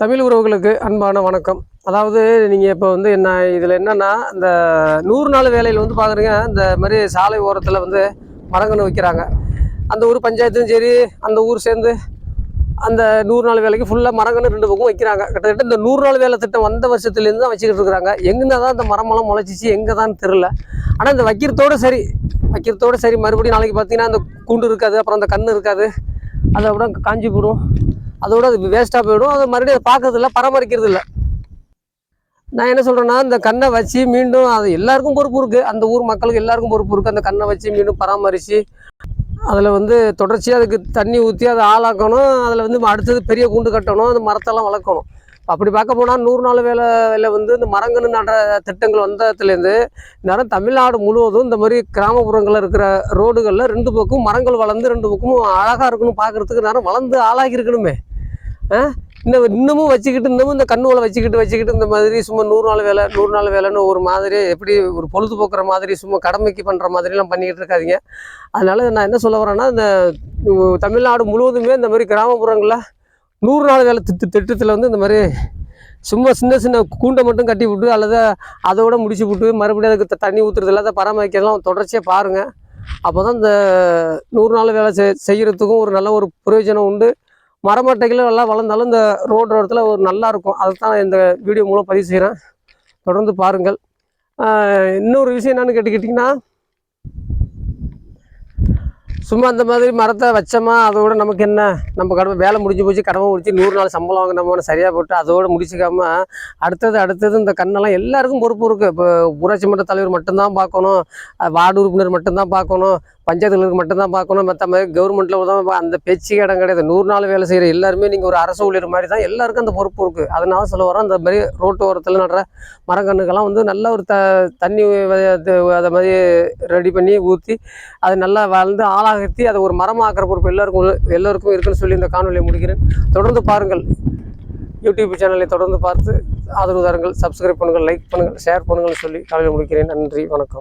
தமிழ் உறவுகளுக்கு அன்பான வணக்கம். அதாவது நீங்கள் இப்போ வந்து என்ன இதில் என்னென்னா இந்த நூறு நாள் வேலையில் வந்து பார்க்குறீங்க இந்த மாதிரி சாலை ஓரத்தில் வந்து மரங்கன்று வைக்கிறாங்க. அந்த ஊர் பஞ்சாயத்தும் சரி அந்த ஊர் சேர்ந்து அந்த நூறு நாள் வேலைக்கு ஃபுல்லாக மரங்கன்று ரெண்டு பக்கம் வைக்கிறாங்க. கிட்டத்தட்ட இந்த நூறு நாள் வேலை திட்டம் வந்த வருஷத்துலேருந்து தான் வச்சுக்கிட்டு இருக்கிறாங்க. எங்கே தான் இந்த மரமெல்லாம் முளைச்சிச்சு எங்கே தான் தெரில ஆனால் இந்த வைக்கிறதோடு சரி வைக்கிறதோட சரி மறுபடியும் நாளைக்கு பார்த்தீங்கன்னா அந்த கூண்டு இருக்காது அப்புறம் அந்த கன்று இருக்காது. அதை விட காஞ்சி போடும். அதோட அது வேஸ்ட்டாக போயிடும். அதை மறுபடியும் அதை பார்க்கறது இல்லை பராமரிக்கிறது இல்லை நான் என்ன சொல்கிறேன்னா இந்த கண்ணை வச்சு மீண்டும் அது எல்லாருக்கும் பொறுப்பு இருக்குது அந்த ஊர் மக்களுக்கு எல்லாருக்கும் பொறுப்பு இருக்குது அந்த கண்ணை வச்சு மீண்டும் பராமரித்து அதில் வந்து தொடர்ச்சியாக அதுக்கு தண்ணி ஊற்றி அதை ஆளாக்கணும். அதில் வந்து அடுத்தது பெரிய கூண்டு கட்டணும். அந்த மரத்தெல்லாம் வளர்க்கணும். அப்படி பார்க்க போனால் நூறு நாள் வேலையில் வந்து இந்த மரங்கன்று நடுற திட்டங்கள் வந்ததுலேருந்து நேரம் தமிழ்நாடு முழுவதும் இந்த மாதிரி கிராமப்புறங்களில் இருக்கிற ரோடுகளில் ரெண்டு பக்கம் மரங்கள் வளர்ந்து ரெண்டு பக்கமும் அழகாக இருக்கணும் பார்க்குறதுக்கு நேரம் வளர்ந்து ஆளாகி இருக்கணுமே. இன்னும் இன்னமும் வச்சுக்கிட்டு இன்னமும் இந்த கண்ணுகளை வச்சுக்கிட்டு வச்சுக்கிட்டு இந்த மாதிரி சும்மா நூறு நாள் வேலை நூறு நாள் வேலைன்னு ஒரு மாதிரி எப்படி ஒரு பொழுதுபோக்குற மாதிரி சும்மா கடமைக்கு பண்ணுற மாதிரிலாம் பண்ணிக்கிட்டு இருக்காதீங்க. அதனால் நான் என்ன சொல்ல வரேன்னா இந்த தமிழ்நாடு முழுவதுமே இந்த மாதிரி கிராமப்புறங்களில் நூறு நாள் வேலை திட்டு திட்டத்தில் வந்து இந்த மாதிரி சும்மா சின்ன சின்ன கூண்டை மட்டும் கட்டி விட்டு அல்லது அதோட முடிச்சு விட்டு மறுபடியும் அதுக்கு த- தண்ணி ஊற்றுறது இல்லாத பராமரிக்கிறதெல்லாம் தொடர்ச்சியாக பாருங்கள் அப்போ தான் இந்த நூறு நாள் வேலை செய் செய்கிறதுக்கும் ஒரு நல்ல ஒரு பிரயோஜனம் உண்டு. மரமட்டைகளும் நல்லா வளர்ந்தாலும் இந்த ரோடு இடத்துல ஒரு நல்லா இருக்கும். அதை தான் இந்த வீடியோ மூலம் பதிவு செய்கிறேன் தொடர்ந்து பாருங்கள். இன்னொரு விஷயம் என்னென்னு கேட்டுக்கிட்டிங்கன்னா சும்மா அந்த மாதிரி மரத்தை வச்சோமா அதோட நமக்கு என்ன? நம்ம கடமை வேலை முடிஞ்சு போச்சு கடமை முடிச்சு நூறு நாள் சம்பளம் வாங்கினோம்னு சரியாக போட்டு அதோட முடிச்சுக்காம அடுத்தது அடுத்தது இந்த கண்ணெல்லாம் எல்லாருக்கும் பொறுப்பு இருக்குது இப்போ ஊராட்சி மன்ற தலைவர் மட்டும்தான் பார்க்கணும். வார்டு உறுப்பினர் மட்டும்தான் பார்க்கணும். பஞ்சாயத்துகளுக்கு மட்டும்தான் பார்க்கணும். மற்ற மாதிரி கவர்மெண்ட்டில் தான் அந்த பேச்சுக்கே இடம் கிடையாது. நூறு நாள் வேலை செய்கிற எல்லாருமே நீங்கள் ஒரு அரசு ஊழியர் மாதிரி தான் எல்லாருக்கும் அந்த பொறுப்பு இருக்குது அதனால சொல்ல வரோம் அந்த மாதிரி ரோட்டு ஓரத்தில் நடுற மரக்கன்றுக்கெல்லாம் வந்து நல்ல ஒரு த தண்ணி அது அதை மாதிரி ரெடி பண்ணி ஊற்றி அது நல்லா வளர்ந்து ஆளாகத்தி அதை ஒரு மரமாக்குற பொறுப்பு எல்லாருக்கும் எல்லோருக்கும் இருக்குன்னு சொல்லி இந்த காணொலியை முடிக்கிறேன். தொடர்ந்து பாருங்கள். யூடியூப் சேனலை தொடர்ந்து பார்த்து ஆதரவு தாருங்கள் சப்ஸ்கிரைப் பண்ணுங்கள் லைக் பண்ணுங்கள் ஷேர் பண்ணுங்கள்னு சொல்லி காலையில் முடிக்கிறேன். நன்றி வணக்கம்.